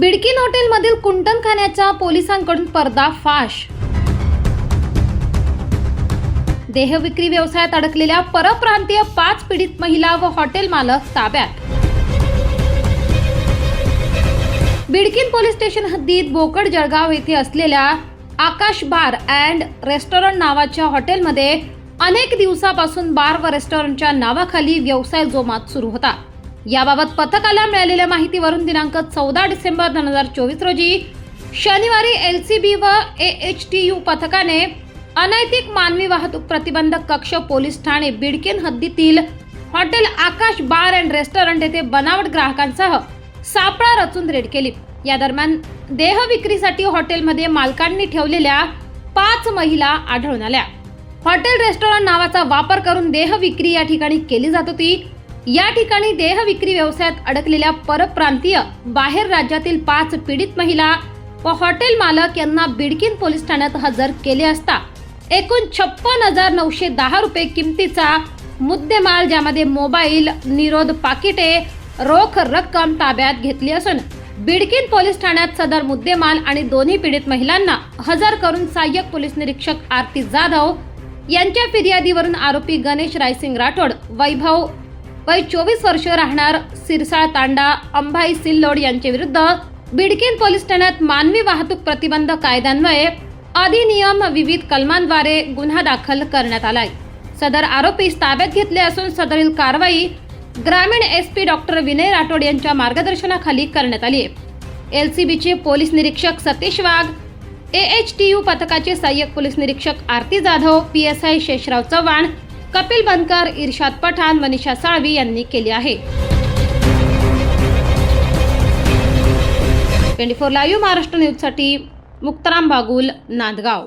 बिडकीन हॉटेलमधील कुंटनखान्याच्या पोलिसांकडून पर्दाफाश. देहविक्री व्यवसायात अडकलेल्या परप्रांतीय पाच पीडित महिला व हॉटेल मालक ताब्यात. बिडकीन पोलीस स्टेशन हद्दीत बोकड जळगाव येथे असलेल्या आकाश बार अँड रेस्टॉरंट नावाच्या हॉटेलमध्ये अनेक दिवसापासून बार व रेस्टॉरंटच्या नावाखाली व्यवसाय जोमात सुरू होता. याबाबत पथकाला मिळालेल्या माहितीवरून दिनांक चौदा डिसेंबर दोन हजार चोवीस रोजी शनिवारी एल सी बी व ए एच टी यू पथकाने अनैतिक मानवी वाहतूक प्रतिबंधक कक्ष पोलीस ठाणे बिडकेन हद्दीतील hotel Akash bar and restaurant येथे बनावट ग्राहकांसह सापळा रचून रेड केली. या दरम्यान देह विक्रीसाठी हॉटेलमध्ये मालकांनी ठेवलेल्या पाच महिला आढळून आल्या. हॉटेल रेस्टॉरंट नावाचा वापर करून देह विक्री या ठिकाणी केली जात होती. या ठिकाणी देह विक्री व्यवसायात अडकलेल्या परप्रांतीय बाहेर राज्यातील पाच पीडित महिला व हॉटेल मालक यांना बिडकीन पोलीस ठाण्यात हजर केले असता एकूण छप्पन हजार नऊशे दहा रुपये किमतीचा मुद्देमाल ज्यामध्ये मोबाईल निरोध पाकिटे रोख रक्कम ताब्यात घेतली असून बिडकीन पोलीस ठाण्यात सदर मुद्देमाल आणि दोन्ही पीडित महिलांना हजर करून सहाय्यक पोलीस निरीक्षक आरती जाधव यांच्या फिर्यादीवरून आरोपी गणेश रायसिंग राठोड वैभव वय चोवीस वर्ष राहणार सिरसाळ तांडा अंबाई सिल्लोड यांच्या विरुद्ध पोलीस ठाण्यात मानवी वाहतूक प्रतिबंध कायद्यान्वये अधिनियम विविध कलमांद्वारे गुन्हा दाखल करण्यात आलाय. सदर आरोपीस ताब्यात घेतले असून सदरील कारवाई ग्रामीण S P doctor Vinay Rathod यांच्या मार्गदर्शनाखाली करण्यात आली आहे एल सी बीचे पोलीस निरीक्षक Satish Wagh A H T U पथकाचे सहाय्यक पोलीस निरीक्षक Aarti Jadhav P S I Shesharao Chavan Kapil Bankar Irshad Pathan Manisha Salvi यांनी केली आहे. ट्वेंटी फोर लाईव्ह महाराष्ट्र न्यूजसाठी मुक्ताराम बागुल नांदगाव.